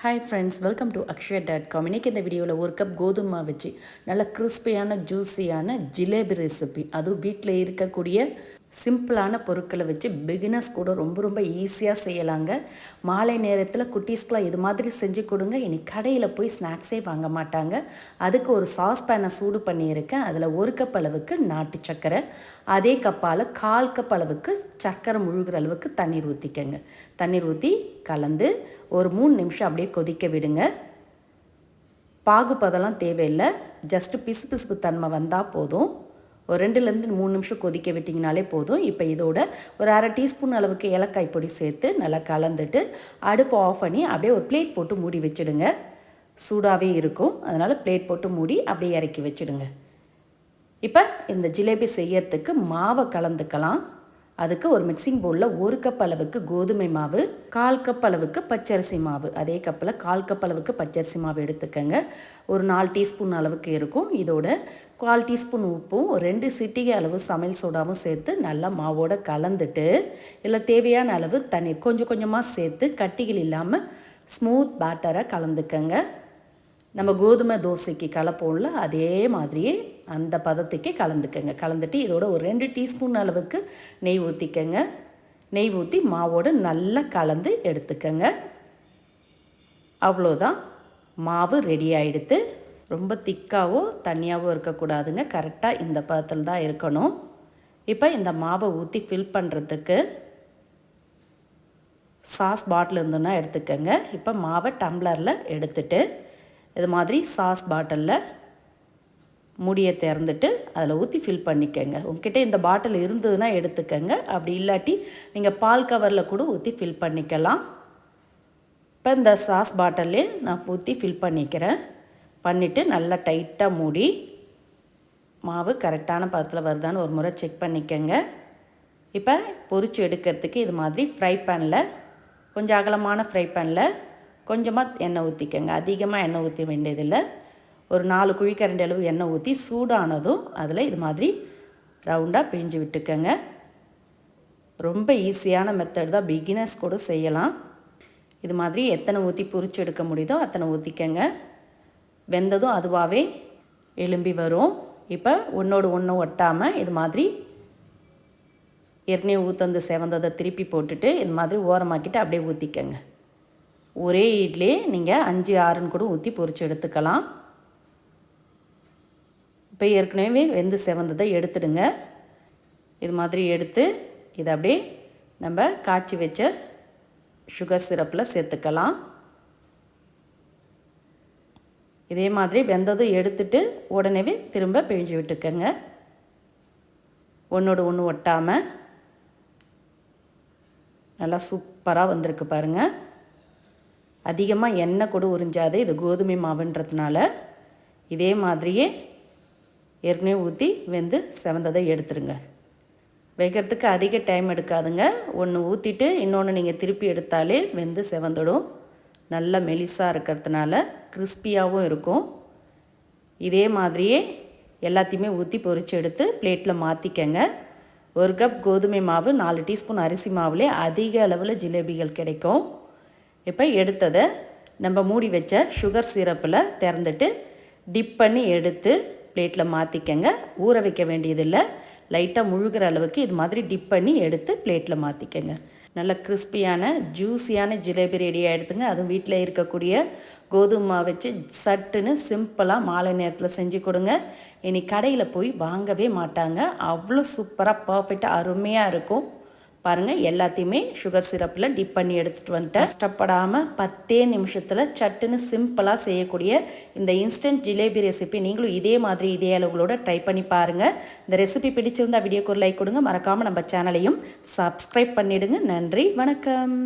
Hi friends welcome to Akshaya dot com இன்றைக்கி இந்த வீடியோவில் ஒரு கப் கோதுமை வச்சு நல்ல கிறிஸ்பியான ஜூஸியான ஜிலேபி ரெசிபி அதுவும் வீட்டில் இருக்கக்கூடிய சிம்பிளான பொருட்களை வச்சு பிகினர்ஸ் கூட ரொம்ப ரொம்ப ஈஸியாக செய்யலாங்க. மாலை நேரத்தில் குட்டீஸ்க்கெலாம் இது மாதிரி செஞ்சு கொடுங்க. இனி கடையில் போய் ஸ்நாக்ஸே வாங்க மாட்டாங்க. அதுக்கு ஒரு சாஸ் பேனை சூடு பண்ணியிருக்கேன். அதில் ஒரு கப் அளவுக்கு நாட்டு சர்க்கரை அதே கப்பால் கால் கப் அளவுக்கு சர்க்கரை முழுகிற அளவுக்கு தண்ணீர் ஊற்றிக்கங்க தண்ணீர் ஊற்றி கலந்து ஒரு மூணு நிமிஷம் அப்படியே கொதிக்க விடுங்க. பாகுப்பதெல்லாம் தேவையில்லை. ஜஸ்ட்டு பிசு பிசுப்பு தன்மை வந்தால் போதும். ஒரு ரெண்டுலேருந்து மூணு நிமிஷம் கொதிக்க விட்டிங்கனாலே போதும். இப்போ இதோட ஒரு அரை டீஸ்பூன் அளவுக்கு ஏலக்காய் பொடி சேர்த்து நல்லா கலந்துட்டு அடுப்பு ஆஃப் பண்ணி அப்படியே ஒரு பிளேட் போட்டு மூடி வச்சுடுங்க. சூடாகவே இருக்கும். அதனால் பிளேட் போட்டு மூடி அப்படியே இறக்கி வச்சுடுங்க. இப்போ இந்த ஜிலேபி செய்யறதுக்கு மாவை கலந்துக்கலாம். அதுக்கு ஒரு மிக்சிங் பவுலில் ஒரு கப் அளவுக்கு கோதுமை மாவு கால் கப் அளவுக்கு பச்சரிசி மாவு. அதே கப்பில் கால் கப் அளவுக்கு பச்சரிசி மாவு எடுத்துக்கோங்க. ஒரு நாலு டீஸ்பூன் அளவுக்கு இருக்கும். இதோட கால் டீஸ்பூன் உப்பும் ஒரு ரெண்டு சிட்டிகை அளவு சமையல் சோடாவும் சேர்த்து நல்லா மாவோட கலந்துட்டு இல்லை தேவையான அளவு தண்ணீர் கொஞ்சம் கொஞ்சமாக சேர்த்து கட்டிகள் இல்லாமல் ஸ்மூத் பேட்டரை கலந்துக்கங்க. நம்ம கோதுமை தோசைக்கு கலப்போம்ல அதே மாதிரியே அந்த பதத்துக்கே கலந்துக்கங்க. கலந்துட்டு இதோட ஒரு ரெண்டு டீஸ்பூன் அளவுக்கு நெய் ஊற்றிக்கங்க நெய் ஊற்றி மாவோடு நல்லா கலந்து எடுத்துக்கங்க. அவ்வளோதான். மாவு ரெடி ஆகிடுத்து ரொம்ப திக்காவோ தண்ணியாகவோ இருக்கக்கூடாதுங்க. கரெக்டாக இந்த பதத்தில் தான் இருக்கணும். இப்போ இந்த மாவை ஊற்றி ஃபில் பண்ணுறதுக்கு சாஸ் பாட்டில் இருந்துன்னா எடுத்துக்கோங்க. இப்போ மாவை டம்ளரில் எடுத்துட்டு இது மாதிரி சாஸ் பாட்டிலில் முடியை திறந்துட்டு அதில் ஊற்றி ஃபில் பண்ணிக்கோங்க. உங்ககிட்ட இந்த பாட்டில் இருந்ததுன்னா எடுத்துக்கோங்க. அப்படி இல்லாட்டி நீங்கள் பால் கவரில் கூட ஊற்றி ஃபில் பண்ணிக்கலாம். இப்போ இந்த சாஸ் பாட்டிலே நான் ஊற்றி ஃபில் பண்ணிக்கிறேன். பண்ணிவிட்டு நல்லா டைட்டாக மூடி மாவு கரெக்டான பதத்தில் வருதான்னு ஒரு முறை செக் பண்ணிக்கோங்க. இப்போ பொறிச்சு எடுக்கிறதுக்கு இது மாதிரி ஃப்ரை பேனில் கொஞ்சம் அகலமான ஃப்ரை பேனில் கொஞ்சமாக எண்ணெய் ஊற்றிக்கங்க அதிகமாக எண்ணெய் ஊற்ற வேண்டியதில்லை. ஒரு நாலு குழிக்கரண்டி அளவு எண்ணெய் ஊற்றி சூடானதும் அதில் இது மாதிரி ரவுண்டாக பிழிஞ்சு விட்டுக்கங்க. ரொம்ப ஈஸியான மெத்தட் தான். பிகினர்ஸ் கூட செய்யலாம். இது மாதிரி எத்தனை ஊற்றி பொறிச்சு எடுக்க முடியுதோ அத்தனை ஊற்றிக்கங்க வெந்ததும் அதுவாகவே எலும்பி வரும். இப்போ ஒன்றோடு ஒன்று ஒட்டாமல் இது மாதிரி ஏற்கனவே ஊற்றந்து செவந்ததை திருப்பி போட்டுட்டு இது மாதிரி ஓரமாக்கிட்டு அப்படியே ஊற்றிக்கங்க ஒரே இட்லி நீங்கள் அஞ்சு ஆறுன்னு கூட ஊற்றி பொறிச்சு எடுத்துக்கலாம். இப்போ ஏற்கனவே வெந்து செவந்ததை எடுத்துடுங்க. இது மாதிரி எடுத்து இதை அப்படியே நம்ம காய்ச்சி வச்ச சுகர் சிரப்பில் சேர்த்துக்கலாம். இதே மாதிரி வெந்ததும் எடுத்துட்டு உடனே திரும்ப பிழிஞ்சு விட்டுக்கோங்க. ஒன்றோடு ஒன்று ஒட்டாமல் நல்லா சூப்பராக வந்திருக்கு பாருங்கள் அதிகமாக எண்ணெய் கூட உறிஞ்சாது இது கோதுமை மாவுன்றதுனால இதே மாதிரியே ஏற்கனவே ஊற்றி வெந்து செவந்ததை எடுத்துருங்க. வைக்கிறதுக்கு அதிக டைம் எடுக்காதுங்க. ஒன்று ஊற்றிட்டு இன்னொன்று நீங்கள் திருப்பி எடுத்தாலே வெந்து செவந்துடும். நல்ல மெலிசாக இருக்கிறதுனால கிறிஸ்பியாகவும் இருக்கும். இதே மாதிரியே எல்லாத்தையுமே ஊற்றி பொரித்து எடுத்து பிளேட்டில் மாற்றிக்கங்க ஒரு கப் கோதுமை மாவு நாலு டீஸ்பூன் அரிசி மாவுலே அதிக அளவில் ஜிலேபிகள் கிடைக்கும். இப்போ எடுத்ததை நம்ம மூடி வச்ச சுகர் சிரப்பில் திறந்துட்டு டிப் பண்ணி எடுத்து பிளேட்டில் மாற்றிக்கங்க ஊற வைக்க வேண்டியதில்லை. லைட்டாக முழுகிற அளவுக்கு இது மாதிரி டிப் பண்ணி எடுத்து பிளேட்டில் மாற்றிக்கங்க நல்ல கிறிஸ்பியான ஜூஸியான ஜிலேபி ரெடி ஆகிடுதுங்க அதுவும் வீட்டில் இருக்கக்கூடிய கோதுமை வச்சு சட்டுன்னு சிம்பிளாக மாலை நேரத்தில் செஞ்சு கொடுங்க. இனி கடையில் போய் வாங்கவே மாட்டாங்க. அவ்வளோ சூப்பராக பர்ஃபெக்டாக அருமையாக இருக்கும். பாருங்கள் எல்லாத்தையுமே சுகர் சிரப்பில் டிப் பண்ணி எடுத்துகிட்டு வந்துட்டேன். கஷ்டப்படாமல் பத்தே நிமிஷத்தில் சட்டுன்னு சிம்பிளாக செய்யக்கூடிய இந்த இன்ஸ்டன்ட் ஜிலேபி ரெசிபி நீங்களும் இதே மாதிரி இதே அளவுகளோட ட்ரை பண்ணி பாருங்கள் இந்த ரெசிபி பிடிச்சிருந்தா வீடியோக்கு ஒரு லைக் கொடுங்க. மறக்காமல் நம்ம சேனலையும் சப்ஸ்கிரைப் பண்ணிவிடுங்க நன்றி வணக்கம்.